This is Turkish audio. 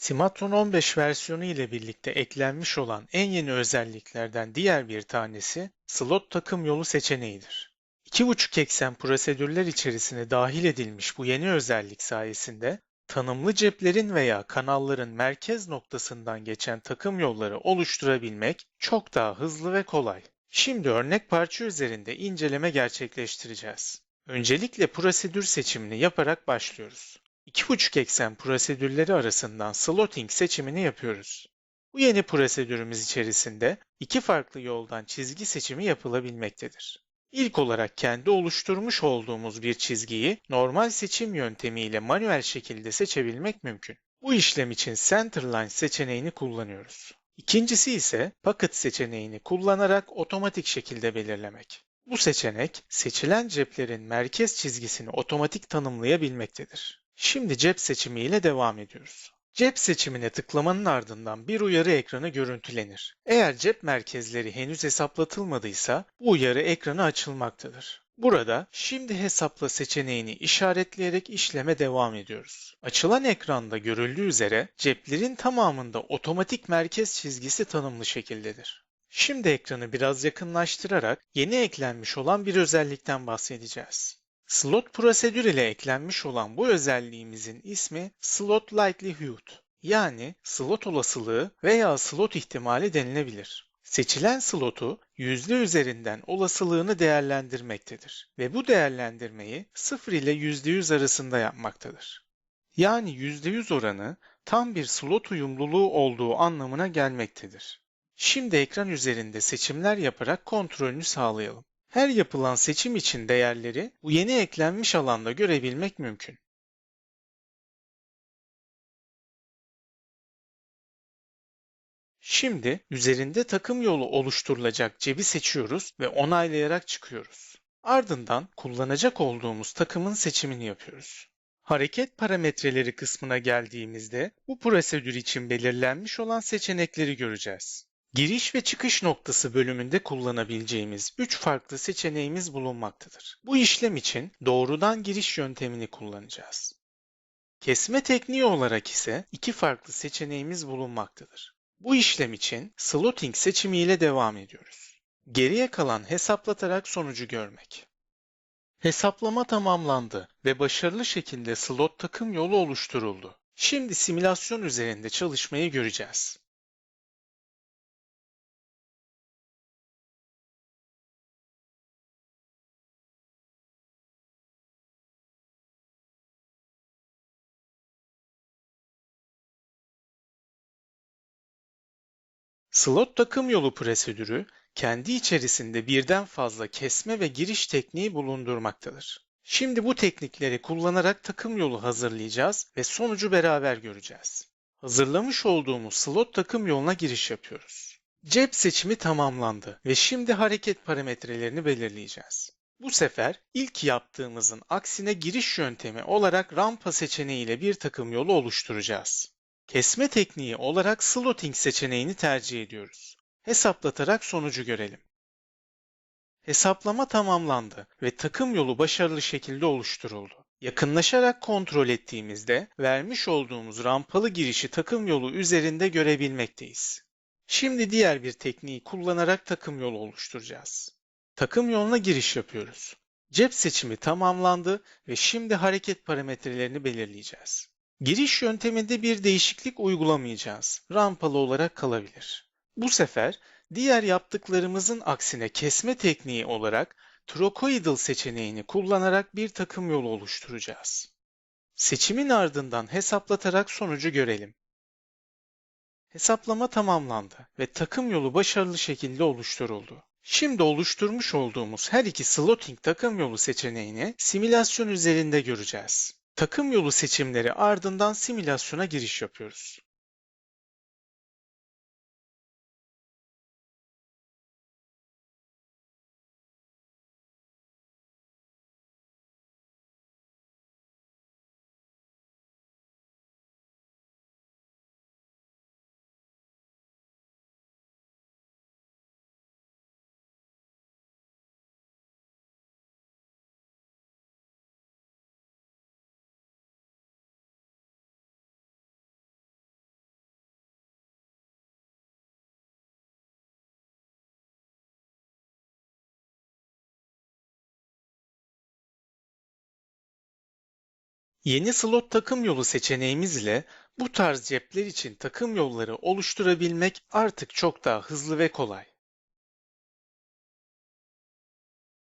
Cimatron 15 versiyonu ile birlikte eklenmiş olan en yeni özelliklerden diğer bir tanesi slot takım yolu seçeneğidir. 2.5 eksen prosedürler içerisine dahil edilmiş bu yeni özellik sayesinde tanımlı ceplerin veya kanalların merkez noktasından geçen takım yolları oluşturabilmek çok daha hızlı ve kolay. Şimdi örnek parça üzerinde inceleme gerçekleştireceğiz. Öncelikle prosedür seçimini yaparak başlıyoruz. 2.5 eksen prosedürleri arasından slotting seçimini yapıyoruz. Bu yeni prosedürümüz içerisinde iki farklı yoldan çizgi seçimi yapılabilmektedir. İlk olarak kendi oluşturmuş olduğumuz bir çizgiyi normal seçim yöntemiyle manuel şekilde seçebilmek mümkün. Bu işlem için Centerline seçeneğini kullanıyoruz. İkincisi ise Pocket seçeneğini kullanarak otomatik şekilde belirlemek. Bu seçenek seçilen ceplerin merkez çizgisini otomatik tanımlayabilmektedir. Şimdi cep seçimi ile devam ediyoruz. Cep seçimine tıklamanın ardından bir uyarı ekranı görüntülenir. Eğer cep merkezleri henüz hesaplatılmadıysa bu uyarı ekranı açılmaktadır. Burada şimdi hesapla seçeneğini işaretleyerek işleme devam ediyoruz. Açılan ekranda görüldüğü üzere ceplerin tamamında otomatik merkez çizgisi tanımlı şekildedir. Şimdi ekranı biraz yakınlaştırarak yeni eklenmiş olan bir özellikten bahsedeceğiz. Slot prosedür ile eklenmiş olan bu özelliğimizin ismi Slot Likelihood yani slot olasılığı veya slot ihtimali denilebilir. Seçilen slotu yüzde üzerinden olasılığını değerlendirmektedir ve bu değerlendirmeyi 0 ile %100 arasında yapmaktadır. Yani %100 oranı tam bir slot uyumluluğu olduğu anlamına gelmektedir. Şimdi ekran üzerinde seçimler yaparak kontrolünü sağlayalım. Her yapılan seçim için değerleri bu yeni eklenmiş alanda görebilmek mümkün. Şimdi üzerinde takım yolu oluşturulacak cebi seçiyoruz ve onaylayarak çıkıyoruz. Ardından kullanacak olduğumuz takımın seçimini yapıyoruz. Hareket parametreleri kısmına geldiğimizde bu prosedür için belirlenmiş olan seçenekleri göreceğiz. Giriş ve çıkış noktası bölümünde kullanabileceğimiz 3 farklı seçeneğimiz bulunmaktadır. Bu işlem için doğrudan giriş yöntemini kullanacağız. Kesme tekniği olarak ise iki farklı seçeneğimiz bulunmaktadır. Bu işlem için slotting seçimiyle devam ediyoruz. Geriye kalan hesaplatarak sonucu görmek. Hesaplama tamamlandı ve başarılı şekilde slot takım yolu oluşturuldu. Şimdi simülasyon üzerinde çalışmayı göreceğiz. Slot takım yolu prosedürü kendi içerisinde birden fazla kesme ve giriş tekniği bulundurmaktadır. Şimdi bu teknikleri kullanarak takım yolu hazırlayacağız ve sonucu beraber göreceğiz. Hazırlamış olduğumuz slot takım yoluna giriş yapıyoruz. Cep seçimi tamamlandı ve şimdi hareket parametrelerini belirleyeceğiz. Bu sefer ilk yaptığımızın aksine giriş yöntemi olarak rampa seçeneğiyle bir takım yolu oluşturacağız. Kesme tekniği olarak slotting seçeneğini tercih ediyoruz. Hesaplatarak sonucu görelim. Hesaplama tamamlandı ve takım yolu başarılı şekilde oluşturuldu. Yakınlaşarak kontrol ettiğimizde vermiş olduğumuz rampalı girişi takım yolu üzerinde görebilmekteyiz. Şimdi diğer bir tekniği kullanarak takım yolu oluşturacağız. Takım yoluna giriş yapıyoruz. Cep seçimi tamamlandı ve şimdi hareket parametrelerini belirleyeceğiz. Giriş yönteminde bir değişiklik uygulamayacağız. Rampalı olarak kalabilir. Bu sefer diğer yaptıklarımızın aksine kesme tekniği olarak trochoidal seçeneğini kullanarak bir takım yolu oluşturacağız. Seçimin ardından hesaplatarak sonucu görelim. Hesaplama tamamlandı ve takım yolu başarılı şekilde oluşturuldu. Şimdi oluşturmuş olduğumuz her iki slotting takım yolu seçeneğini simülasyon üzerinde göreceğiz. Takım yolu seçimleri ardından simülasyona giriş yapıyoruz. Yeni slot takım yolu seçeneğimiz ile bu tarz cepler için takım yolları oluşturabilmek artık çok daha hızlı ve kolay.